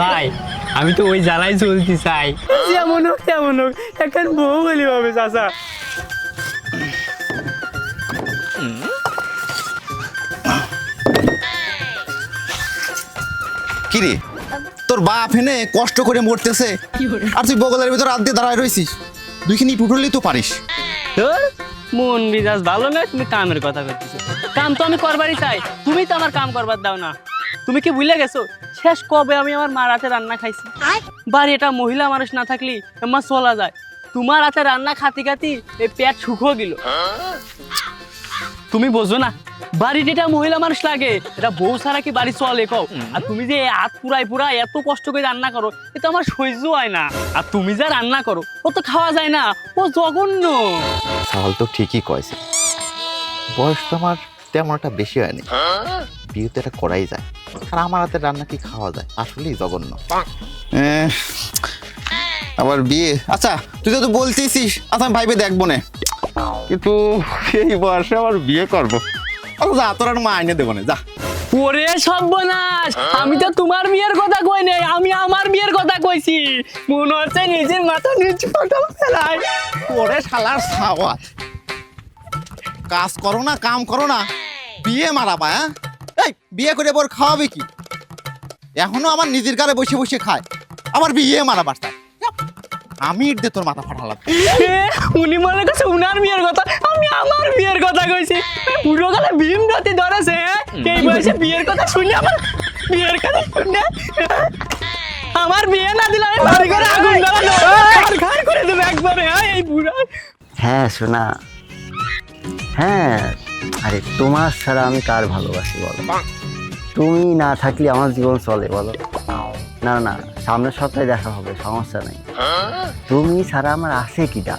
ভাই আমি তো ওই জ্বালাই চলতে চাই। যেমন হোক তেমন হোক এখন বউ বলি হবে চাচা। কিরে তোর বাপ হেনে কষ্ট করে মরতেছে। আর তুই বগলের ভিতর দিয়ে দাঁড়ায় রয়েছিস দুইখানি টুটলি তো পারিস। তোর মন মিজাজ ভালো নয় তুমি কামের কথা করতেছো কাম তো আমি করবারই চাই। তুমি তো আমার কাম করবার দাও না। তুমি কি ভুলে গেছো? শেষ কবে আমি আমার মার হাতে রান্না খাইছি? বাড়ি এটা মহিলা মানুষ না থাকলি আমার চলা যায়। তোমার হাতে রান্না খাতি খাতি এই পেট শুকো গেল। তুমি বোঝো না বাড়িতে এটা মহিলা মানুষ লাগে এটা বউ ছাড়া কি বাড়ি চলে কও? আর তুমি যে হাত পুরাই পুরা এত কষ্ট করে রান্না করো এটা আমার সহ্য হয় না। আর তুমি যা রান্না করো ও তো খাওয়া যায় না ও জঘন্য। সাহল তো ঠিকই কয়েছে বয়স তো আমার তেমন একটা বেশি হয়নি। বিয়ে তো এটা করাই যায়। আর আমার হাতে রান্না কি খাওয়া যায়? আসলেই জঘন্য। আবার বিয়ে। আচ্ছা তুই তো বলতেছিস আচ্ছা আমি ভাইবে দেখব না। কিন্তু এই বয়সে আবার বিয়ে করব। আচ্ছা যা তোর আর মা আইনে দেবো না যা। ওরে সর্বনাশ আমি তো তোমার বিয়ের কথা কই নাই আমি আমার বিয়ের কথা কইছি। মনে হচ্ছে নিজের মাথা নিচু ফটো ফেলাই ওরে শালার সাওয়া কাজ করো না কাম করো না। বিয়ে মারাবা হ্যাঁ? এই বিয়ে করে পর খাওয়াবে কি? এখনও আমার নিজের গালে বসে বসে খায়। আবার বিয়ে মারাবার তাই। আমি ইট তোর মাথা ফাটালাম। উনি মনে করছে উনার বিয়ের কথা আমি আমার বিয়ের কথা কইছি। পুরো গেলে ভীম রাতে ধরেছে? এই বয়সে বিয়ের কথা শুনে আমার বিয়ের কথা শুনে আমার বিয়ে না দিলে আমি বাড়ি করে আগুন জ্বালানো ঘর ঘর করে দেবো একবারে হ্যাঁ এই বুড়া হ্যাঁ শোনা। হ্যাঁ আরে তোমার ছাড়া আমি কার ভালোবাসি বলো? তুমি না থাকলে আমার জীবন চলে বলো। না না সামনের সপ্তাহে দেখা হবে সমস্যা নেই। তুমি ছাড়া আমার আছে কিটা?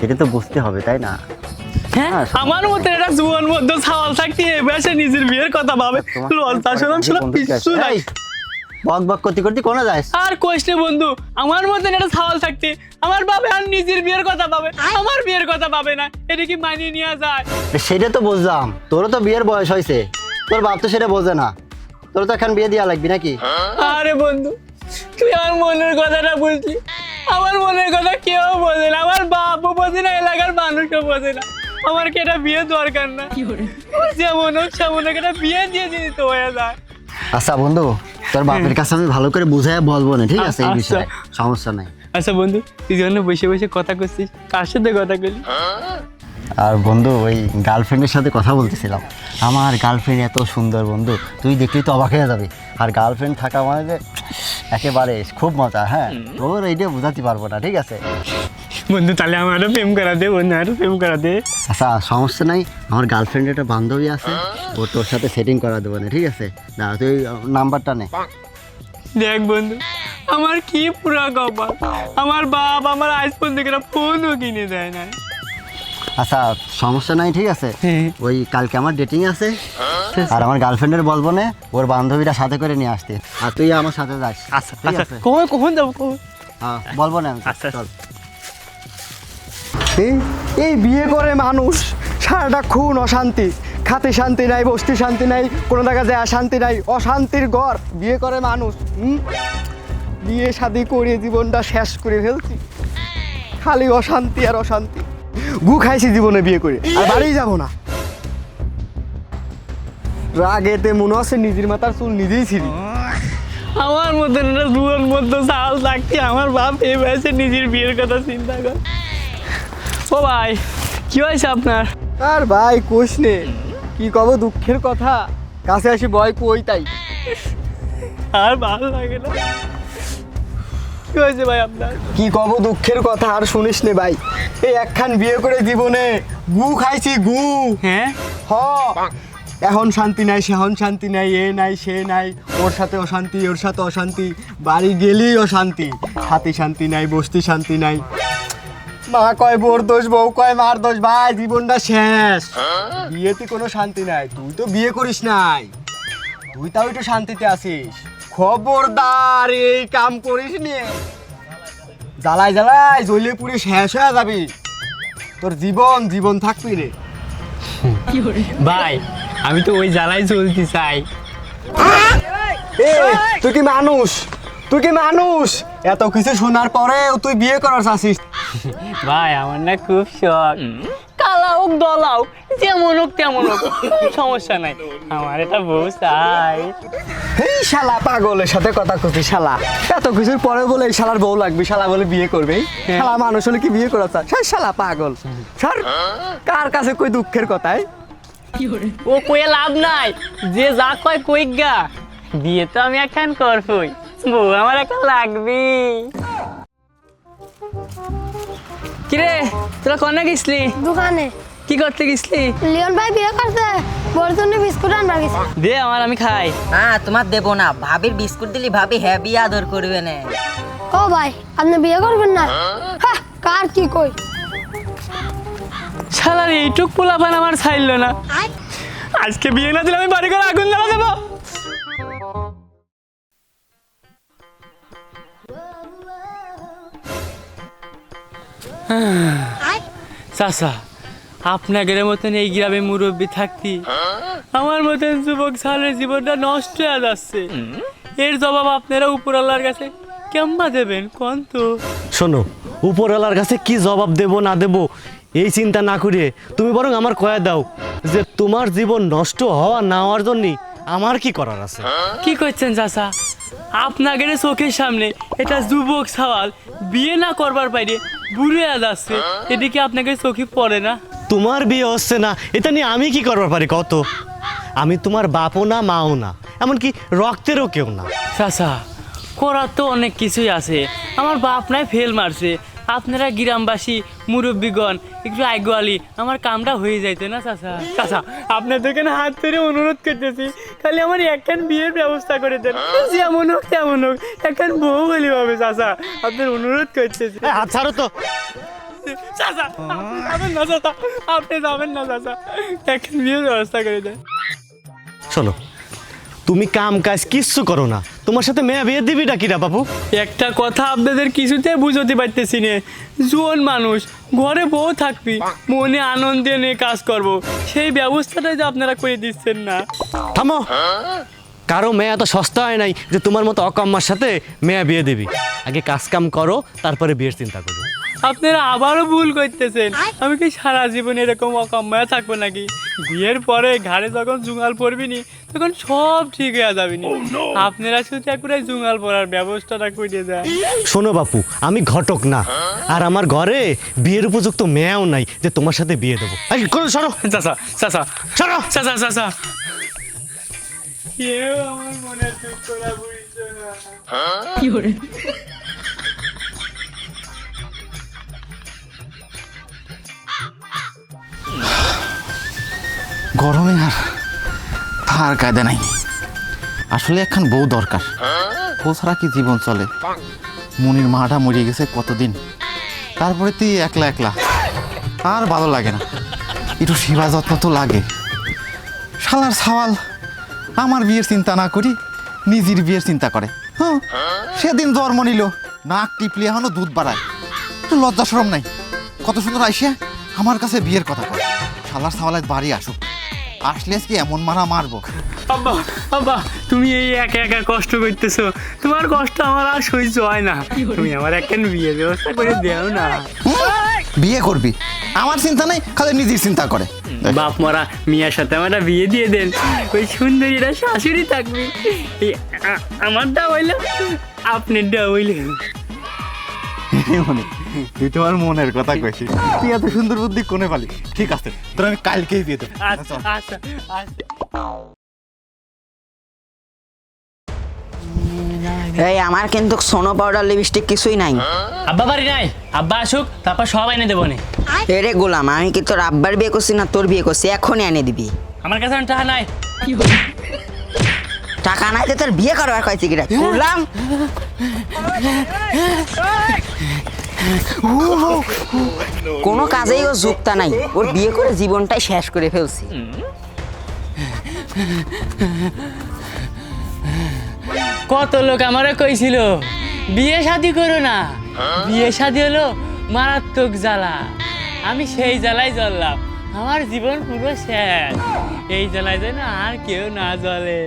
সেটা তো বুঝতে হবে তাই না? হ্যাঁ হ্যাঁ, আমার মতো এটা জুয়ান মধ্যে ছাওয়াল থাকতে এ বয়সে নিজের বিয়ের কথা ভাবে। লজ্জা শরম শরম কিছু নাই। বক বক করতে করতে কোনো যাস আর নে বন্ধু আমার মতন একটা ছাওয়াল থাকতে আমার বাবা আর নিজের বিয়ের কথা পাবে আমার বিয়ের কথা পাবে না এটা কি মানিয়ে নেওয়া যায়? সেটা তো বুঝলাম তোরও তো বিয়ের বয়স হয়েছে তোর বাপ তো সেটা বোঝে না তোর তো এখন বিয়ে দেওয়া লাগবে নাকি? আরে বন্ধু তুই আমার মনের কথাটা বুঝলি আমার মনের কথা কেউ বোঝে না আমার বাপও বোঝে না এলাকার মানুষও বোঝে না আমার কি এটা বিয়ে দরকার না? যেমন হোক সেমন হোক একটা বিয়ে দিয়ে দিই তো হয়ে যায়। আচ্ছা বন্ধু তোর বাপের কাছে আমি ভালো করে বুঝাই বলব না ঠিক আছে? এই আচ্ছা। বিষয়ে সমস্যা নাই। আচ্ছা বন্ধু তুই যখন বসে বসে কথা করছিস কার সাথে কথা বলি আর বন্ধু ওই গার্লফ্রেন্ডের সাথে কথা বলতেছিলাম। আমার গার্লফ্রেন্ড এত সুন্দর বন্ধু তুই দেখলেই তো অবাক হয়ে যাবি। আর গার্লফ্রেন্ড থাকা মানে যে একেবারে খুব মজা হ্যাঁ? তোর এইটা বোঝাতে পারব না ঠিক আছে? বন্ধু তাহলে আমারও প্রেম করা দে বন্ধু আরও প্রেম করা দে। আচ্ছা সমস্যা নাই আমার গার্লফ্রেন্ডের একটা বান্ধবী আছে ও তোর সাথে সেটিং করা দেবো না ঠিক আছে? না তুই নাম্বারটা নে। দেখ বন্ধু আমার কি পুরা কপাল আমার বাপ আমার আজ পর্যন্ত ফোনও কিনে দেয় না আচ্ছা সমস্যা নাই ঠিক আছে? হ্যাঁ। ওই কালকে আমার ডেটিং আছে আর আমার গার্লফ্রেন্ডের বলব না ওর বান্ধবীরা সাথে করে নিয়ে আসতে। আর তুই আমার সাথে যাস আচ্ছা আচ্ছা কখন কখন যাব কখন? হ্যাঁ বলব না আমি আচ্ছা। চল। এই বিয়ে করে মানুষ, সারাটা খুন, অশান্তি। খাতে শান্তি নাই, বসতে শান্তি নাই, কোনো জায়গায় যায় শান্তি নাই, অশান্তির ঘর। বিয়ে করে মানুষ? বিয়ে শাদি করে জীবনটা শেষ করে ফেলছি। খালি অশান্তি আর অশান্তি। গু খাইছি জীবনে বিয়ে করে, আর বাড়ি যাব না। রাগেতে মনে হচ্ছে নিজের মাথার চুল নিজেই ছিঁড়ি। আমার মতন দুয়ার মধ্যে সাল থাকতে আমার বাপ এই বয়সে নিজের বিয়ের কথা চিন্তা কর। ও ভাই কি হয়েছে আপনার? আর ভাই কোষ নে। কি কব দুঃখের কথা। কাছে আসি বয় কই তাই। আর ভালো লাগে না। কি হয়েছে ভাই আপনার? কি কব দুঃখের কথা আর শুনিস নে ভাই। এই একখান বিয়ে করে জীবনে গু খাইছি গু। হ্যাঁ? হ। এখন শান্তি নাই সেহন শান্তি নাই এ নাই সে নাই। ওর সাথে অশান্তি ওর সাথে অশান্তি। বাড়ি গেলেই অশান্তি। হাতি শান্তি নাই বসতি শান্তি নাই। মা কয় বোর দোষ বউ কয় মার দোষ? ভাই জীবনটা শেষ। বিয়েতে কোনো শান্তি নাই। তুই তো বিয়ে করিস নাই। তুই তাও একটু শান্তিতে আছিস। খবরদার এই কাম করিস নে। জ্বালাই জ্বালাই জ্বলে পুরে শেষ হয়ে যাবি। তোর জীবন জীবন থাকবি রে। ভাই আমি তো ওই জ্বালাই চলতে চাই। এ তুই কি মানুষ? তুই কি মানুষ? এত কিছু শোনার পরেও তুই বিয়ে করার চাচ্ছিস ভাই আমার না খুব শখ। কালা হোক দলা হোক যেমন হোক তেমন হোক সমস্যা নাই। আমার এটা বউ চাই। এই শালা পাগলের সাথে কথা কইছিস শালা। এত কিছুর পরে বলে এই শালার বউ লাগবে শালা বলে বিয়ে করবে। শালা মানুষ হলে কি বিয়ে করা চায় সেই শালা পাগল। স্যার কার কাছে কই দুঃখের কথায় ও কয়ে লাভ নাই। যে যা কয় কই গা বিয়ে তো আমি এখন করবই। বউ আমার একটা লাগবে। কিরে তোরা কনে গেছলি? দোকানে। কি করতে গেছলি? লিওন ভাই বিয়ে করতে জন্য বিস্কুট আনবার গেছে। দে আমার আমি খাই। হ্যাঁ তোমার দেবো না। ভাবির বিস্কুট দিলি ভাবি হেভি আদর করবে না। ও ভাই আপনি বিয়ে করবেন না? হ্যাঁ কার কি কই? শালার এইটুক পোলাপান আমার ছাইল না। আজকে বিয়ে না দিলে আমি বাড়ি করে আগুন জ্বালা দেবো চাচা আপনাদের মতন এই গ্রামে মুরব্বী থাকতি আমার মতন যুবক সালের জীবনটা নষ্ট হয়ে যাচ্ছে। এর জবাব আপনারা উপরওয়ালার কাছে কেম্বা দেবেন কোন তো? শোনো উপরওয়ালার কাছে কি জবাব দেব না দেব এই চিন্তা না করে তুমি বরং আমার কয়া দাও যে তোমার জীবন নষ্ট হওয়া না হওয়ার জন্য আমার কি করার আছে? কি করছেন চাচা? আপনাদের চোখের সামনে এটা যুবক সওয়াল বিয়ে না করবার বাইরে বুড়ে যাচ্ছে এদিকে আপনাকে চোখে পড়ে না। তোমার বিয়ে হচ্ছে না এটা নিয়ে আমি কি করবার পারি কত? আমি তোমার বাপও না মাও না এমনকি রক্তেরও কেউ না। চাচা করার তো অনেক কিছুই আছে। আমার বাপ নাই ফেল মারছে। আপনারা গ্রামবাসী মুরব্বীগণ একটু আইগোয়ালি আমার কামটা হয়ে যাইতে না চাচা? চাচা আপনাদেরকে না হাত ধরে অনুরোধ করতেছি? খালি আমার একখান বিয়ের ব্যবস্থা করে দেন। যেমন হোক তেমন হোক একখান বউ হলে হবে চাচা। আপনার অনুরোধ করতেছি। হাত ছাড়ো তো। চাচা যাবেন না চাচা। আপনি যাবেন না চাচা। একখান বিয়ের ব্যবস্থা করে দেন। শোনো তুমি কাম কাজ কিচ্ছু করো না। তোমার সাথে মেয়ে বিয়ে দিবি ডাকিরা বাবু একটা কথা আপনাদের কিছুতে বুঝতে পারতেছি না। জোন মানুষ ঘরে বউ থাকবি মনে আনন্দে নিয়ে কাজ করব। সেই ব্যবস্থাটাই যে আপনারা করে দিচ্ছেন না। থামো। কারও মেয়ে এত সস্তা হয় নাই যে তোমার মতো অকম্মার সাথে মেয়ে বিয়ে দিবি। আগে কাজ কাম করো তারপরে বিয়ের চিন্তা করো আপনারা আবারও ভুল করতেছেন। আমি কি সারা জীবন এরকম অকাম্মায় থাকব নাকি? বিয়ের পরে ঘাড়ে যখন জুঙাল পড়বিনি তখন সব ঠিক হয়ে যাবিনি আপনারা শুধু একবারে জুঙাল পড়ার ব্যবস্থাটা করে দেয় শোনো বাপু আমি ঘটক না। আর আমার ঘরে বিয়ের উপযুক্ত মেয়েও নাই যে তোমার সাথে বিয়ে দেবো। সরো। চাচা চাচা। সরো। চাচা চাচা। কেউ আমার মনে দুঃখ করা বুঝছ না। গরমে আর থার কায়দা নাই। আসলে একখান বউ দরকার। বউ ছাড়া কি জীবন চলে? মনির মাটা মরিয়ে গেছে কতদিন? তারপরে তুই একলা একলা। আর ভালো লাগে না। একটু সেবা যত্ন তো লাগে। শালার সাওয়াল, আমার বিয়ের চিন্তা না করি, নিজের বিয়ের চিন্তা করে। হ্যাঁ সেদিন জন্ম নিল নাক টিপলি এখনও দুধ বাড়ায়। একটু লজ্জা সরম নাই। কত সুন্দর আইসে, আমার কাছে বিয়ের কথা কয়। শালার সাওয়ালের বাড়ি আসুক। আসলে আজকে এমন মারা মারবো। আব্বা আব্বা তুমি এই একা একা কষ্ট করতেছো। তোমার কষ্ট আমার আর সহ্য হয় না। তুমি আমার একখান বিয়ে ব্যবস্থা করে দেও না। বিয়ে করবি? আমার চিন্তা নাই খালি নিজের চিন্তা করে। বাপ মরা মিয়ার সাথে আমার বিয়ে দিয়ে দেন। ওই সুন্দরীরা শাশুড়ি থাকবি। আমারটা হইল আপনারটা হইল। তুই তোমার মনের কথা কইছিস তুই এত সুন্দর বুদ্ধি কোনে পালি ঠিক আছে তোর আমি কালকেই বিয়ে দেবো আচ্ছা আচ্ছা আচ্ছা এই আমার কিন্তু সোনো পাউডার লিপস্টিক কিছুই নাই আব্বা বাড়ি নাই আব্বা আসুক তারপর সব এনে দেবো নে এরে গোলাম আমি কি তোর আব্বার বিয়ে করছি না তোর বিয়ে করছি এখনই এনে দিবি আমার কাছে টাকা নাই টাকা নাই তো তোর বিয়ে করবার কয়েছি কিরা গোলাম কোনো কাজেই ও যুক্তা নাই। ওর বিয়ে করে জীবনটাই শেষ করে ফেলছি। কত লোক আমারে কইছিল, বিয়ে শাদি করো না। বিয়ে শাদি হলো মারাত্মক জ্বালা। আমি সেই জ্বালায় জ্বললাম। আমার জীবন পুরো শেষ। এই জ্বালায় যেন আর কেউ না জ্বলে।